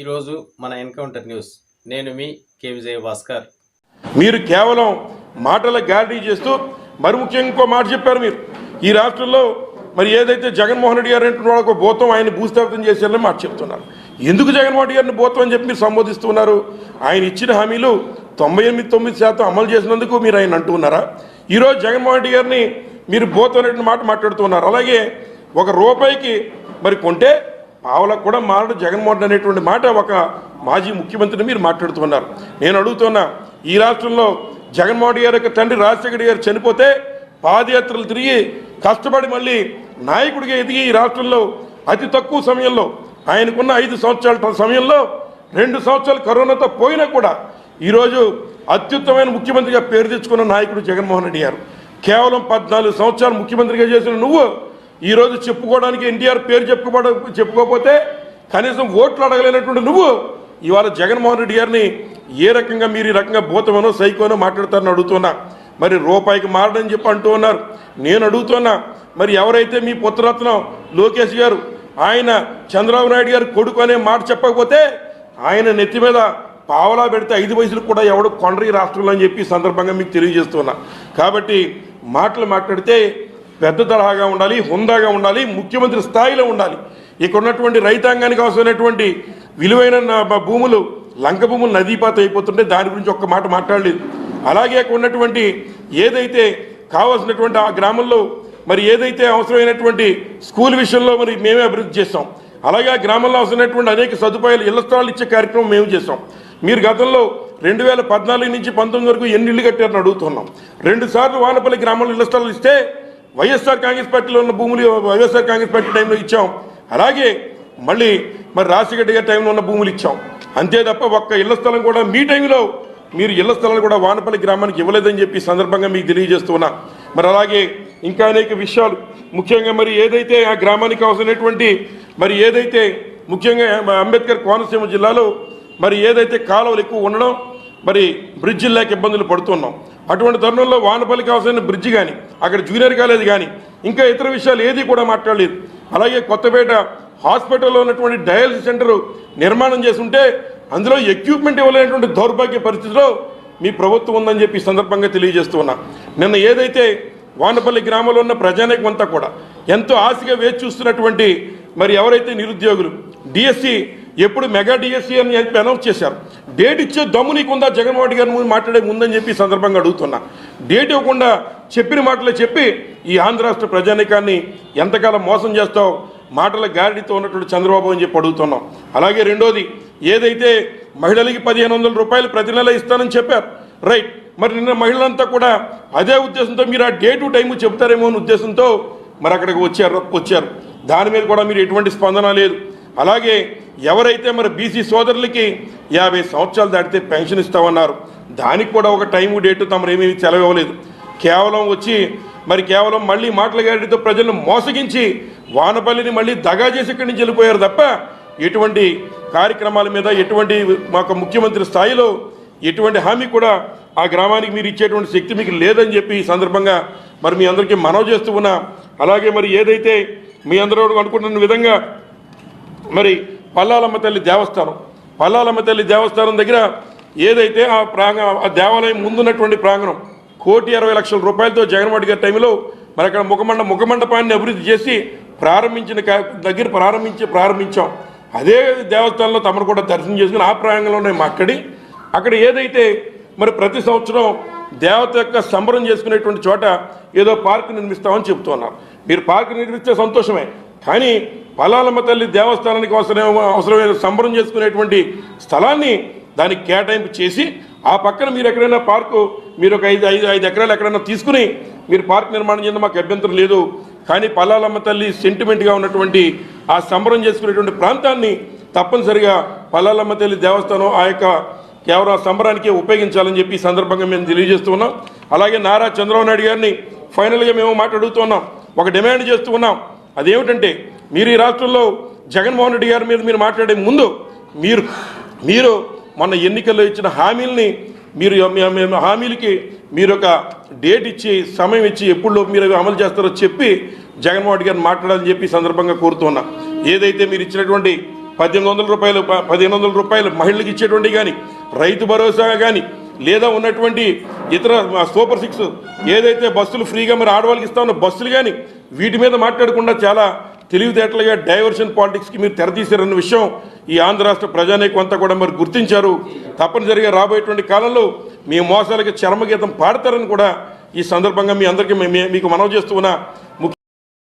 ఈరోజు మన encounter news. నేను మీ కే. విజయ భాస్కర్ మీరు కేవలం మాటల గ్యారంటీ చేస్తూ మరి ముఖ్యంగా ఇంకో మాట చెప్పారు మీరు. ఈ రాష్ట్రంలో మరి ఏదైతే జగన్మోహన్ రెడ్డి గారు అంటున్న ఒక భూతం ఆయన భూస్థాపితం చేశారని మాట చెప్తున్నారు. ఎందుకు జగన్మోహన్ రెడ్డి గారిని భూతం అని చెప్పి మీరు సంబోధిస్తున్నారు? ఆయన ఇచ్చిన హామీలు తొంభై ఎనిమిది తొమ్మిది శాతం అమలు చేసినందుకు మీరు ఆయన అంటున్నారా ఈరోజు జగన్మోహన్ రెడ్డి గారిని మీరు భూతం అనేటువంటి మాట మాట్లాడుతున్నారు అలాగే ఒక రూపాయికి మరి కొంటే పావులకు కూడా మారడు జగన్మోహన్ అనేటువంటి మాట ఒక మాజీ ముఖ్యమంత్రిని మీరు మాట్లాడుతున్నారు. నేను అడుగుతున్నా ఈ రాష్ట్రంలో జగన్మోహన్ గారి యొక్క తండ్రి రాజశేఖర గారు చనిపోతే పాదయాత్రలు తిరిగి కష్టపడి మళ్ళీ నాయకుడిగా ఎదిగి ఈ రాష్ట్రంలో అతి తక్కువ సమయంలో ఆయనకున్న ఐదు సంవత్సరాల సమయంలో రెండు సంవత్సరాలు కరోనాతో పోయినా కూడా ఈరోజు అత్యుత్తమైన ముఖ్యమంత్రిగా పేరు తెచ్చుకున్న నాయకుడు జగన్మోహన్ రెడ్డి గారు. కేవలం పద్నాలుగు సంవత్సరాలు ముఖ్యమంత్రిగా చేసిన నువ్వు ఈరోజు చెప్పుకోవడానికి ఎన్టీఆర్ పేరు చెప్పుకోవడం చెప్పుకోకపోతే కనీసం ఓట్లు అడగలేనటువంటి నువ్వు ఇవాళ జగన్మోహన్ రెడ్డి గారిని ఏ రకంగా మీరు ఈ రకంగా భూతమనో సైకోనో మాట్లాడతారని అడుగుతున్నా. మరి రూపాయికి మారడని చెప్పి అంటూ ఉన్నారు. నేను అడుగుతున్నా మరి ఎవరైతే మీ పుత్రరత్నం లోకేష్ గారు ఆయన చంద్రబాబు నాయుడు గారు కొడుకు అనే మాట చెప్పకపోతే ఆయన నెత్తి మీద పావలా పెడితే ఐదు వయసులు కూడా ఎవడు కొండరి రాష్ట్రంలో అని చెప్పి సందర్భంగా మీకు తెలియజేస్తున్నా. కాబట్టి మాటలు మాట్లాడితే పెద్ద తరహాగా ఉండాలి హుందాగా ఉండాలి ముఖ్యమంత్రి స్థాయిలో ఉండాలి. ఇక్కడ ఉన్నటువంటి రైతాంగానికి అవసరమైనటువంటి విలువైన భూములు లంక భూములు నదీపాత అయిపోతుంటే దాని గురించి ఒక్క మాట మాట్లాడలేదు. అలాగే ఉన్నటువంటి ఏదైతే కావాల్సినటువంటి ఆ గ్రామంలో మరి ఏదైతే అవసరమైనటువంటి స్కూల్ విషయంలో మరి మేమే అభివృద్ధి చేస్తాం. అలాగే ఆ గ్రామంలో అవసరమైనటువంటి అనేక సదుపాయాలు ఇళ్ళ స్థలాలు ఇచ్చే కార్యక్రమం మేము చేస్తాం. మీరు గతంలో రెండు వేల పద్నాలుగు నుంచి పంతొమ్మిది వరకు ఎన్ని ఇళ్ళు కట్టారని అడుగుతున్నాం. రెండు సార్లు వానపల్లి గ్రామంలో ఇళ్ళ స్థలాలు ఇస్తే వైఎస్ఆర్ కాంగ్రెస్ పార్టీలో ఉన్న భూములు వైఎస్ఆర్ కాంగ్రెస్ పార్టీ టైంలో ఇచ్చాం. అలాగే మళ్ళీ మరి రాజశేఖర గారి టైంలో ఉన్న భూములు ఇచ్చాం. అంతే తప్ప ఒక్క ఇళ్ళ స్థలం కూడా మీ టైంలో మీరు ఇళ్ళ స్థలాలు కూడా వానపల్లి గ్రామానికి ఇవ్వలేదని చెప్పి సందర్భంగా మీకు తెలియజేస్తున్నా మరి అలాగే ఇంకా అనేక విషయాలు. ముఖ్యంగా మరి ఏదైతే ఆ గ్రామానికి అవసరమైనటువంటి మరి ఏదైతే ముఖ్యంగా అంబేద్కర్ కోనసీమ జిల్లాలో మరి ఏదైతే కాలువలు ఎక్కువ ఉండడం మరి బ్రిడ్జిలు లేక ఇబ్బందులు పడుతున్నాం. అటువంటి తరుణంలో వానపల్లి కావాల్సిన బ్రిడ్జి కానీ అక్కడ జూనియర్ కాలేజ్ కానీ ఇంకా ఇతర విషయాలు ఏది కూడా మాట్లాడలేదు. అలాగే కొత్తపేట హాస్పిటల్లో ఉన్నటువంటి డయాలసిస్ సెంటర్ నిర్మాణం చేస్తుంటే అందులో ఎక్విప్మెంట్ ఇవ్వలేనటువంటి దౌర్భాగ్య పరిస్థితిలో మీ ప్రభుత్వం ఉందని చెప్పి సందర్భంగా తెలియజేస్తూ ఉన్నా నిన్న ఏదైతే వానపల్లి గ్రామంలో ఉన్న ప్రజానికం అంతా కూడా ఎంతో ఆశగా వేచి చూస్తున్నటువంటి మరి ఎవరైతే నిరుద్యోగులు డిఎస్సి ఎప్పుడు మెగా డిఎస్సి అని చెప్పి అనౌన్స్ చేశారు. డేట్ ఇచ్చే దమ్ము నీకుందా? జగన్మోహన్ రెడ్డి గారి ముందు మాట్లాడే ముందని చెప్పి సందర్భంగా అడుగుతున్నా. డేట్ ఇవ్వకుండా చెప్పిన మాటలే చెప్పి ఈ ఆంధ్ర రాష్ట్ర ప్రజానీకాన్ని ఎంతకాలం మోసం చేస్తావు? మాటల గాడితో ఉన్నటువంటి చంద్రబాబు అని చెప్పి అడుగుతున్నాం. అలాగే రెండోది ఏదైతే మహిళలకి పదిహేను వందల రూపాయలు ప్రతి నెల ఇస్తానని చెప్పారు. రైట్. మరి నిన్న మహిళలంతా కూడా అదే ఉద్దేశంతో మీరు ఆ డే టు టైం చెప్తారేమో అనే ఉద్దేశంతో మరి అక్కడికి వచ్చారు వచ్చారు. దాని మీద కూడా మీరు ఎటువంటి స్పందన లేదు. అలాగే ఎవరైతే మరి బీసీ సోదరులకి యాభై సంవత్సరాలు దాటితే పెన్షన్ ఇస్తామన్నారు దానికి కూడా ఒక టైం డేటు తమరు ఏమీ సెలవివ్వలేదు కేవలం వచ్చి మరి కేవలం మళ్ళీ మాటల గాడితో ప్రజలను మోసగించి వానపల్లిని మళ్ళీ దగా చేసి ఇక్కడి నుంచి వెళ్ళిపోయారు తప్ప ఎటువంటి కార్యక్రమాల మీద ఎటువంటి మాకు ముఖ్యమంత్రి స్థాయిలో ఎటువంటి హామీ కూడా ఆ గ్రామానికి మీరు ఇచ్చేటువంటి శక్తి మీకు లేదని చెప్పి ఈ సందర్భంగా మరి మీ అందరికీ మనవి చేస్తూ ఉన్నా. అలాగే మరి ఏదైతే మీ అందరూ అనుకుంటున్న విధంగా మరి పల్లాలమ్మ తల్లి దేవస్థానం. పల్లాలమ్మ తల్లి దేవస్థానం దగ్గర ఏదైతే ఆ ప్రాంగ ఆ దేవాలయం ముందున్నటువంటి ప్రాంగణం కోటి అరవై లక్షల రూపాయలతో జగన్మోహన్ గారి టైంలో మరి అక్కడ ముఖమండ ముఖమండపాన్ని అభివృద్ధి చేసి ప్రారంభించిన దగ్గర ప్రారంభించి ప్రారంభించాం. అదే దేవస్థానంలో తమను కూడా దర్శనం చేసుకుని ఆ ప్రాంగణంలోనే అక్కడి. అక్కడ ఏదైతే మరి ప్రతి సంవత్సరం దేవత యొక్క సంబరం చేసుకునేటువంటి చోట ఏదో పార్క్ నిర్మిస్తామని చెప్తున్నారు మీరు పార్క్ నిర్మిస్తే సంతోషమే. కానీ పలాలమ్మ తల్లి దేవస్థానానికి అవసరం అవసరమైన సంబరం చేసుకునేటువంటి స్థలాన్ని దానికి కేటాయింపు చేసి ఆ పక్కన మీరు ఎక్కడైనా పార్కు మీరు ఒక ఐదు ఐదు ఐదు ఎకరాలు ఎక్కడైనా తీసుకుని మీరు పార్క్ నిర్మాణం చేయడం మాకు అభ్యంతరం లేదు. కానీ పల్లాలమ్మ తల్లి సెంటిమెంట్గా ఉన్నటువంటి ఆ సంబరం చేసుకునేటువంటి ప్రాంతాన్ని తప్పనిసరిగా పల్లాలమ్మ తల్లి దేవస్థానం ఆ యొక్క కేవలం ఆ సంబరానికి ఉపయోగించాలని చెప్పి ఈ సందర్భంగా మేము తెలియజేస్తూ ఉన్నాం. అలాగే నారా చంద్రబాబు నాయుడు గారిని ఫైనల్గా మేము మాట్లాడుతున్నాం ఒక డిమాండ్ చేస్తూ ఉన్నాం. అదేమిటంటే మీరు ఈ రాష్ట్రంలో జగన్మోహన్ రెడ్డి గారి మీద మీరు మాట్లాడే ముందు మీరు మీరు మొన్న ఎన్నికల్లో ఇచ్చిన హామీల్ని మీరు హామీలకి మీరు ఒక డేట్ ఇచ్చి సమయం ఇచ్చి ఎప్పుడు మీరు అమలు చేస్తారో చెప్పి జగన్మోహన్ రెడ్డి గారిని మాట్లాడాలని చెప్పి సందర్భంగా కోరుతున్నా. ఏదైతే మీరు ఇచ్చినటువంటి పద్దెనిమిది వందల రూపాయలు పదిహేను వందల రూపాయలు మహిళలకు ఇచ్చేటువంటి కానీ రైతు భరోసా కానీ లేదా ఉన్నటువంటి ఇతర సూపర్ సిక్స్ ఏదైతే బస్సులు ఫ్రీగా మరి ఆడవాళ్ళకి ఇస్తా ఉన్న బస్సులు కానీ వీటి మీద మాట్లాడకుండా చాలా తెలివితేటలుగా డైవర్షన్ పాలిటిక్స్కి మీరు తెరతీశారన్న విషయం ఈ ఆంధ్ర రాష్ట్ర ప్రజానీకం అంతా కూడా మరి గుర్తించారు. తప్పనిసరిగా రాబోయేటువంటి కాలంలో మీ మోసాలకి చర్మగీతం పాడతారని కూడా ఈ సందర్భంగా మీ అందరికీ మీకు మనవి చేస్తూ